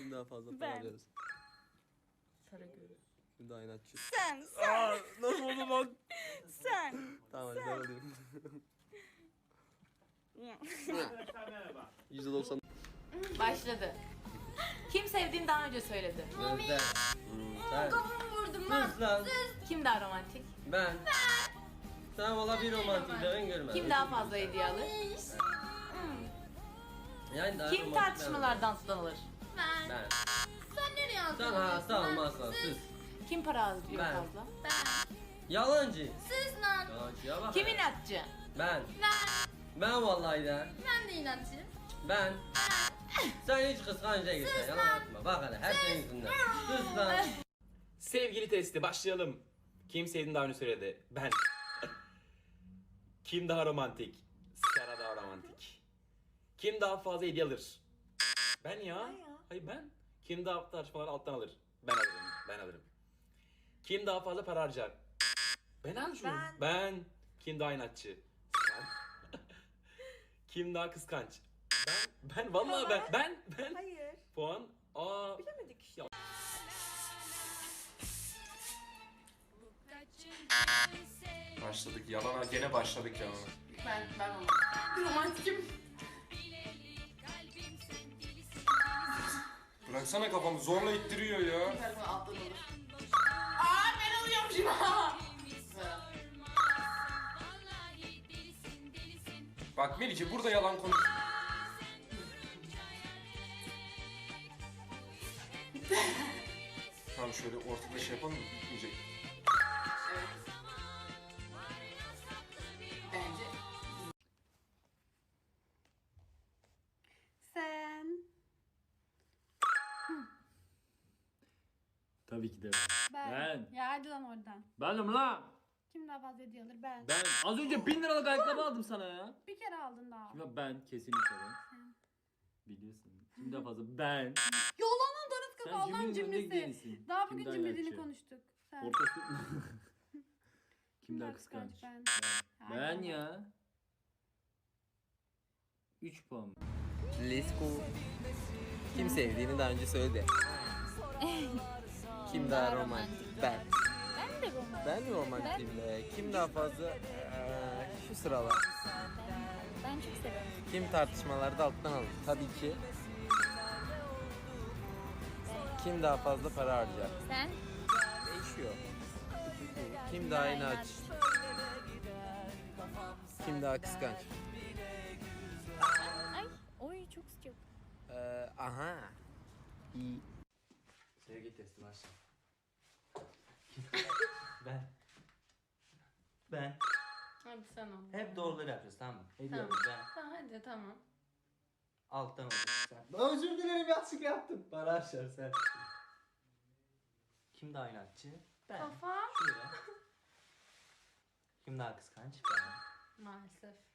Kim daha fazla para Ben. harcarız? Sarıgül. Kim daha inatçı? Sen, sen, Aa, nasıl oldu lan? sen. Tamam hadi ben alayım. Ya. %90 Başladı. Kim sevdiğini daha önce söyledi. Gözde. Sen. Kafamı vurdum lan. Sus lan. Kim daha romantik? Ben. Sen valla bir romantiklerin görmedim. Kim daha fazla hediye alır? Yani daha Kim romantik tartışmalardan sudan alır? Ben. Ben. Sen nereye aldın? Sen hasta olmazsan sus. Kim para harcıyor Ben. fazla? Ben. Yalancı. Siz lan. Yalancıya bak. Kim inatçı? Ben. Ben. Ben vallahi de. Ben de inatçıyım. Ben. Sen hiç kıskanç değilsin. Yalan atma. Bak hele her senin yüzünden. Sus lan. Sevgili testi başlayalım. Kim sevdiğini daha önce söyledi? Ben. Kim daha romantik? Sera daha romantik. Kim daha fazla hediye alır? Ben ya. Hayır ben. Kim daha tartışmaları alttan alır? Ben alırım. Ben alırım. Kim daha fazla para harcar? Ben harcıyorum. Ben. Kim daha inatçı? Sen. Kim daha kıskanç? Ben. Ben vallahi ben. Ben. Ben. Hayır. Puan. Aa. Bilemedik işte. Başladık yalana gene başladık yalana. Ben, ben olmam. Romantikim. Bıraksana kafamı zorla ittiriyor ya. Alttan olur. Aa ben alıyormuşum ha. Bak Melike burada yalan konuş. Tamam şöyle ortada şey yapalım mı? Bitmeyecek. Tabii ki de. Ben. Ben. Ya hadi lan oradan. Benim lan. Kim daha fazla hediye alır? Ben. Ben az önce 1000 liralık ayakkabı aldım sana ya. Bir kere aldın daha. Ya ben kesinlikle ben. Biliyorsun. Kim daha fazla? Ben. Yolanan darıska Sen Allah'ın cimrinin önünde cimrisi. Daha Kim bugün daha cimriliğini konuştuk. Sen. Ortası... Kim daha kıskanç? Ben. Ben. Ben ya. 3 puan. Let's go. Kim sevdiğini daha önce söyledi. Kim daha romantik? Ben. Ben de romantik. Ben de romantiyim be. Kim daha fazla eee, şu sıralar. Ben çok seviyorum. Kim tartışmalarda alttan alır? Tabii ki. Kim daha fazla para harcar? Sen. Değişiyor. Kim daha inatçı? Kim daha kıskanç? Ay. Oy çok sıcak. Eee, aha. İyi. Sevgi testi başla. ben. Ben. Hadi sen ol. Hep doğruları yapacağız tamam mı? Tamam. Ediyorum ben. Tamam hadi tamam. Alttan olacak sen. Özür dilerim yanlışlıkla yaptım. Bana aşağı sen. Kim daha inatçı? Ben. Kafam. Şöyle. Kim daha kıskanç? Ben. Maalesef.